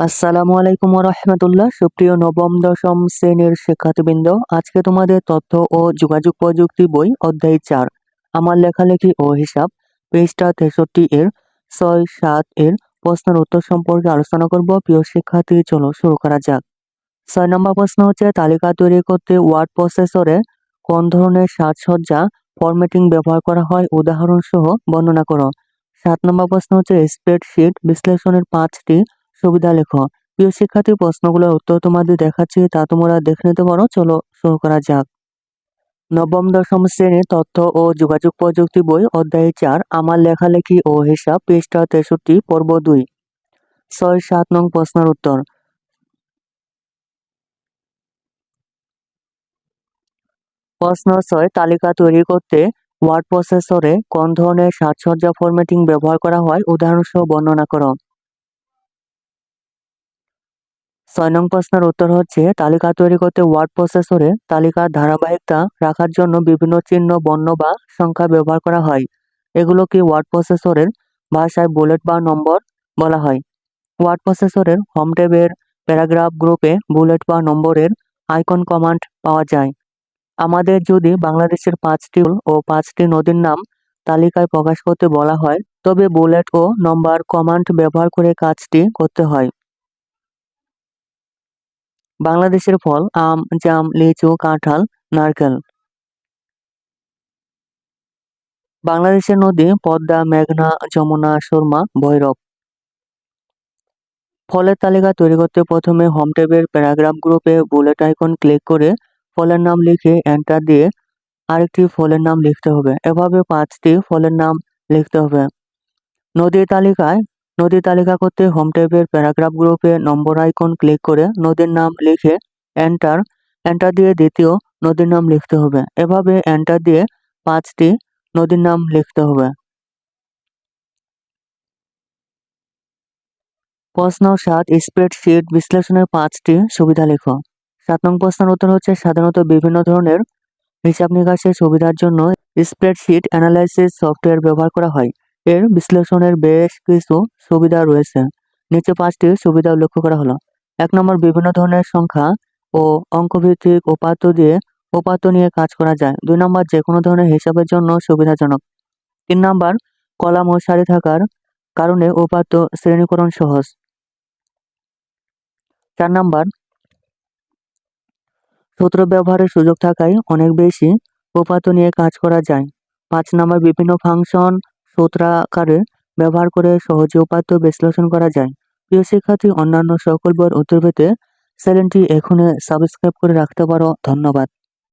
আসসালামু আলাইকুম রহমতুল্লাহ সুপ্রিয় নবম, দশম শ্রেণির শিক্ষার্থীবৃন্দ, আজকে তোমাদের তথ্য ও যোগাযোগ প্রযুক্তি বই অধ্যায় চার, আমার লেখালেখি ও হিসাব, পৃষ্ঠা তেষট্টি এর ছয় সাত এর প্রশ্নের উত্তর সম্পর্কে আলোচনা করব। প্রিয় শিক্ষার্থী, চলো শুরু করা যাক। ছয় নম্বর প্রশ্ন হচ্ছে, তালিকা তৈরি করতে ওয়ার্ড প্রসেসরে কোন ধরনের সাজসজ্জা ফরম্যাটিং ব্যবহার করা হয়? উদাহরণ সহ বর্ণনা করো। সাত নম্বর প্রশ্ন হচ্ছে, স্প্রেডশিট বিশ্লেষণের পাঁচটি সুবিধা লেখো। প্রিয় শিক্ষার্থী প্রশ্নগুলোর উত্তর তোমাদের দেখাচ্ছি, তা তোমরা দেখে নিতে পারো। চলো শুরু করা যাক। নবম, দশম শ্রেণির তথ্য ও যোগাযোগ প্রযুক্তি বই, অধ্যায় চার, আমার লেখালেখি ও হিসাব, পৃষ্ঠা তেষট্টি, পর্ব দুই। ছয়, সাত নং প্রশ্নের উত্তর। প্রশ্ন ছয়, তালিকা তৈরি করতে ওয়ার্ড প্রসেসরে কোন ধরনের সাজসজ্জা ফরম্যাটিং ব্যবহার করা হয়? উদাহরণসহ বর্ণনা করো। ছয় নং প্রশ্নের উত্তর হচ্ছে, তালিকা তৈরি করতে ওয়ার্ড প্রসেসরে তালিকার ধারাবাহিকতা রাখার জন্য বিভিন্ন চিহ্ন, বর্ণ বা সংখ্যা ব্যবহার করা হয়। এগুলোকে ওয়ার্ড প্রসেসরের ভাষায় বুলেট বা নম্বর বলা হয়। ওয়ার্ড প্রসেসরের হোম ট্যাবের প্যারাগ্রাফ গ্রুপে বুলেট বা নম্বরের আইকন কমান্ড পাওয়া যায়। আমাদের যদি বাংলাদেশের পাঁচটি ও পাঁচটি নদীর নাম তালিকায় প্রকাশ করতে বলা হয়, তবে বুলেট ও নম্বর কমান্ড ব্যবহার করে কাজটি করতে হয়। বাংলাদেশের ফল, আম, জাম, লিচু, কাঁঠাল, নারকেল। বাংলাদেশের নদী, পদ্মা, মেঘনা, যমুনা, সুরমা, ভৈরব। ফলের তালিকা তৈরি করতে প্রথমে হোম ট্যাবের প্যারাগ্রাফ গ্রুপে বুলেট আইকন ক্লিক করে ফলের নাম লিখে এন্টার দিয়ে আরেকটি ফলের নাম লিখতে হবে। এভাবে পাঁচটি ফলের নাম লিখতে হবে। নদীর তালিকায় নদীর তালিকা করতে হোম ট্যাবের প্যারাগ্রাফ গ্রুপে নম্বর আইকন ক্লিক করে নদীর নাম লিখে এন্টার এন্টার দিয়ে দ্বিতীয় নদীর নাম লিখতে হবে। এভাবে এন্টার দিয়ে পাঁচটি নদীর নাম লিখতে হবে। প্রশ্ন সাত স্প্রেডশিট বিশ্লেষণের পাঁচটি সুবিধা লেখো। সাত নং প্রশ্নের উত্তর হচ্ছে সাধারণত বিভিন্ন ধরনের হিসাব নিকাশের সুবিধার জন্য স্প্রেডশিট অ্যানালাইসিস সফটওয়্যার ব্যবহার করা হয়। এর বিশ্লেষণের বেশ কিছু সুবিধা রয়েছে। নিচে পাঁচটি সুবিধা লক্ষ্য করা হলো। এক নম্বর, বিভিন্ন ধরনের সংখ্যা ও অঙ্কভিত্তিক উপাত্ত দিয়ে উপাত্ত নিয়ে কাজ করা যায়। দুই নম্বর যে কোনো ধরনের হিসাবের জন্য সুবিধাজনক। তিন নম্বর, কলাম ও সারি থাকার কারণে উপাত্ত শ্রেণীকরণ সহজ। চার নম্বর, সূত্র ব্যবহারের সুযোগ থাকায় অনেক বেশি উপাত্ত নিয়ে কাজ করা যায়। পাঁচ নম্বর, বিভিন্ন ফাংশন সূত্রাকারে ব্যবহার করে সহজে উপাত্ত বিশ্লেষণ করা যায়। প্রিয় শিক্ষার্থী, অন্যান্য সকল বইয়ের উত্তর পেতে চ্যানেলটি এখনই সাবস্ক্রাইব করে রাখতে পারো। ধন্যবাদ।